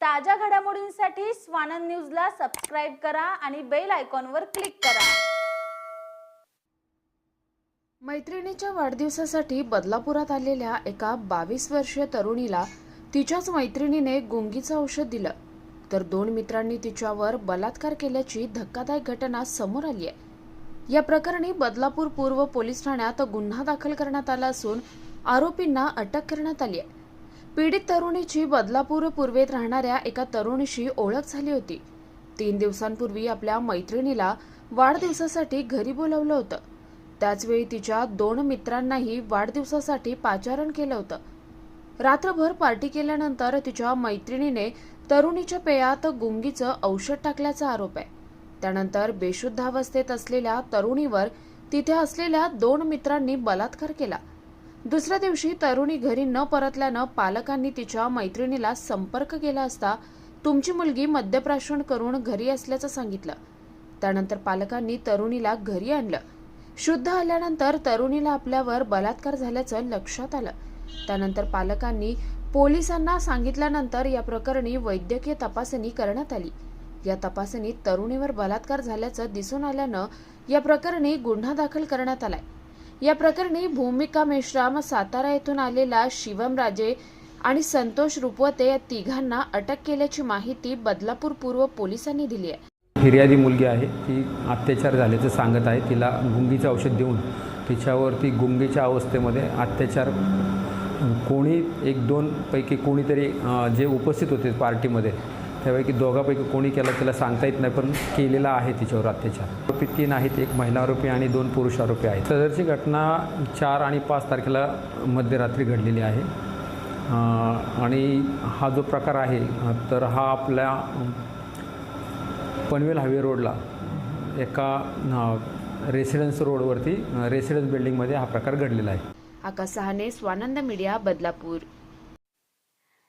ताज्या घडामोडींसाठी स्वानंद न्यूजला सबस्क्राईब करा आणि बेल आयकॉनवर क्लिक करा. मैत्रिणीच्या वाढदिवसासाठी बदलापुरात आलेल्या एका बावीस वर्षीय तरुणीला तिच्याच मैत्रिणीने गुंगीचं औषध दिलं. तर दोन मित्रांनी तिच्यावर बलात्कार केल्याची धक्कादायक घटना समोर आली आहे. या प्रकरणी बदलापूर पूर्व पोलीस ठाण्यात गुन्हा दाखल करण्यात आला असून आरोपींना अटक करण्यात आली आहे. पीडित तरुणीची बदलापूर पूर्वेत राहणाऱ्या एका तरुणीशी ओळख झाली होती. तीन दिवसांपूर्वी आपल्या मैत्रिणीला वाढदिवसासाठी घरी बोलवलं होतं. त्याचवेळी तिच्या दोन मित्रांनाही वाढदिवसासाठी पाचारण केलं होतं. रात्रभर पार्टी केल्यानंतर तिच्या मैत्रिणीने तरुणीच्या पेयात गुंगीचं औषध टाकल्याचा आरोप आहे. त्यानंतर बेशुद्धावस्थेत असलेल्या तरुणीवर तिथे असलेल्या दोन मित्रांनी बलात्कार केला. दुसऱ्या दिवशी तरुणी घरी न परतल्यानं पालकांनी तिच्या मैत्रिणीला संपर्क केला असता तुमची मुलगी मद्यप्राशन करून घरी असल्याचं सांगितलं. त्यानंतर पालकांनी तरुणीला घरी आणलं. शुद्ध आल्यानंतर तरुणीला आपल्यावर बलात्कार झाल्याचं लक्षात आलं. त्यानंतर पालकांनी पोलिसांना सांगितल्यानंतर या प्रकरणी वैद्यकीय तपासणी करण्यात आली. या तपासणीत तरुणीवर बलात्कार झाल्याचं दिसून आल्यानं या प्रकरणी गुन्हा दाखल करण्यात आलाय. या प्रकरणी भूमिका मेश्राम सातारा येथून आलेला शिवम राजे आणि संतोष रुपवते या तिघांना अटक केल्याची माहिती बदलापूर पूर्व पोलिसांनी दिली आहे. फिर्यादी मुलगी आहे. ती अत्याचार झाल्याचं सांगत आहे. तिला गुंगीचं औषध देऊन तिच्यावरती गुंगीच्या अवस्थेमध्ये अत्याचार कोणी एक दोन पैकी कोणीतरी जे उपस्थित होते पार्टीमध्ये त्यापैकी दोघापैकी कोणी केला तिला सांगता येत नाही पण केलेला आहे तिच्यावर अत्याचार. आरोपी तीन आहेत एक महिला आरोपी आणि दोन पुरुष आरोपी आहेत. सदरची घटना चार आणि पाच तारखेला मध्यरात्री घडलेली आहे. आणि हा जो प्रकार आहे तर हा आपल्या पनवेल हायवे रोडला एका रेसिडेन्स रोडवरती रेसिडेन्स बिल्डिंगमध्ये हा प्रकार घडलेला आहे. आकाश सहाने स्वानंद मीडिया बदलापूर.